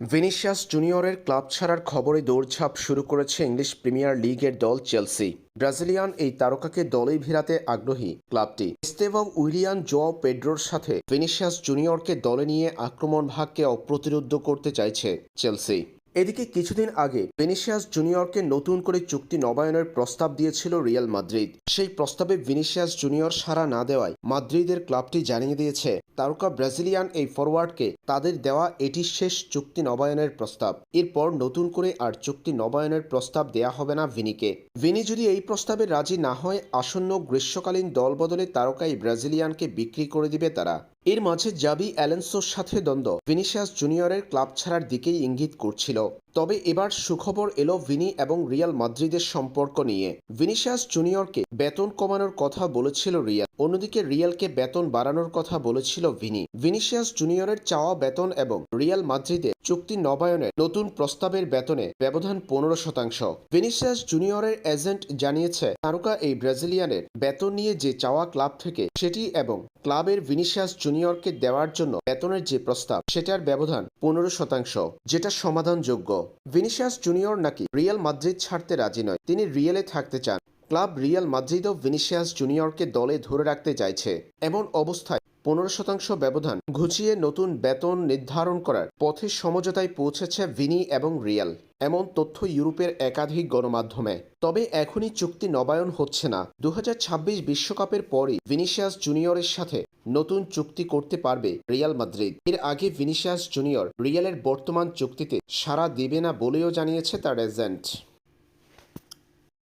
Vinicius জুনিয়রের club ছাড়ার খবরে দৌড়ঝাঁপ শুরু করেছে ইংলিশ প্রিমিয়ার লিগের দল চেলসি। ব্রাজিলিয়ান এই তারকাকে দলেই ভিড়াতে আগ্রহী ক্লাবটি। স্তেভম উইলিয়ান জো পেড্রোর সাথে ভিনিসিয়াস জুনিয়রকে দলে নিয়ে আক্রমণ ভাগকে অপ্রতিরোধ করতে চাইছে চেলসি। এদিকে কিছুদিন আগে ভিনিসিয়াস জুনিয়রকে নতুন করে চুক্তি নবায়নের প্রস্তাব দিয়েছিল রিয়াল মাদ্রিদ। সেই প্রস্তাবে ভিনিসিয়াস জুনিয়র সাড়া না দেওয়ায় মাদ্রিদের ক্লাবটি জানিয়ে দিয়েছে, তারকা ব্রাজিলিয়ান এই ফরওয়ার্ডকে তাদের দেওয়া এটি শেষ চুক্তি নবায়নের প্রস্তাব। এরপর নতুন করে আর চুক্তি নবায়নের প্রস্তাব দেয়া হবে না ভিনিকে। ভিনি যদি এই প্রস্তাবে রাজি না হয়, আসন্ন গ্রীষ্মকালীন দল বদলে তারকা এই ব্রাজিলিয়ানকে বিক্রি করে দিবে তারা। এর মাঝে জাবি অ্যালেন্সোর সাথে দ্বন্দ্ব। ভিনিসিয়াস জুনিয়রের ক্লাব ছাড়ার দিকেই ইঙ্গিত করছিল। will. তবে এবার সুখবর এলো ভিনি এবং রিয়াল মাদ্রিদের সম্পর্ক নিয়ে। ভিনিসিয়াস জুনিয়রকে বেতন কমানোর কথা বলেছিল রিয়াল। অন্যদিকে রিয়ালকে বেতন বাড়ানোর কথা বলেছিল ভিনি। ভিনিশিয়াস জুনিয়রের চাওয়া বেতন এবং রিয়াল মাদ্রিদে চুক্তি নবায়নের নতুন প্রস্তাবের বেতনে ব্যবধান পনেরো শতাংশ। ভিনিসিয়াস জুনিয়রের এজেন্ট জানিয়েছে, তারকা এই ব্রাজিলিয়ানের বেতন নিয়ে যে চাওয়া ক্লাব থেকে, সেটি এবং ক্লাবের ভিনিসিয়াস জুনিয়রকে দেওয়ার জন্য বেতনের যে প্রস্তাব, সেটার ব্যবধান পনেরো শতাংশ, যেটা সমাধানযোগ্য। ভিনিসিয়াস জুনিয়র নাকি রিয়াল মাদ্রিদ ছাড়তে রাজি নয়? তিনি রিয়েলে থাকতে চান। ক্লাব রিয়াল মাদ্রিদও ভিনিশিয়াস জুনিয়রকে দলে ধরে রাখতে চাইছে। এমন অবস্থায় পনেরো শতাংশ ব্যবধান ঘুচিয়ে নতুন বেতন নির্ধারণ করার পথে সমঝোতায় পৌঁছেছে ভিনি এবং রিয়াল। এমন তথ্য ইউরোপের একাধিক গণমাধ্যমে। তবে এখনই চুক্তি নবায়ন হচ্ছে না। দু বিশ্বকাপের পরই ভিনিসিয়াস জুনিয়রের সাথে নতুন চুক্তি করতে পারবে রিয়াল মাদ্রিদ। এর আগে ভিনিসিয়াস জুনিয়র রিয়ালের বর্তমান চুক্তিতে সাড়া দেবে না বলেও জানিয়েছে তার এজেন্ট।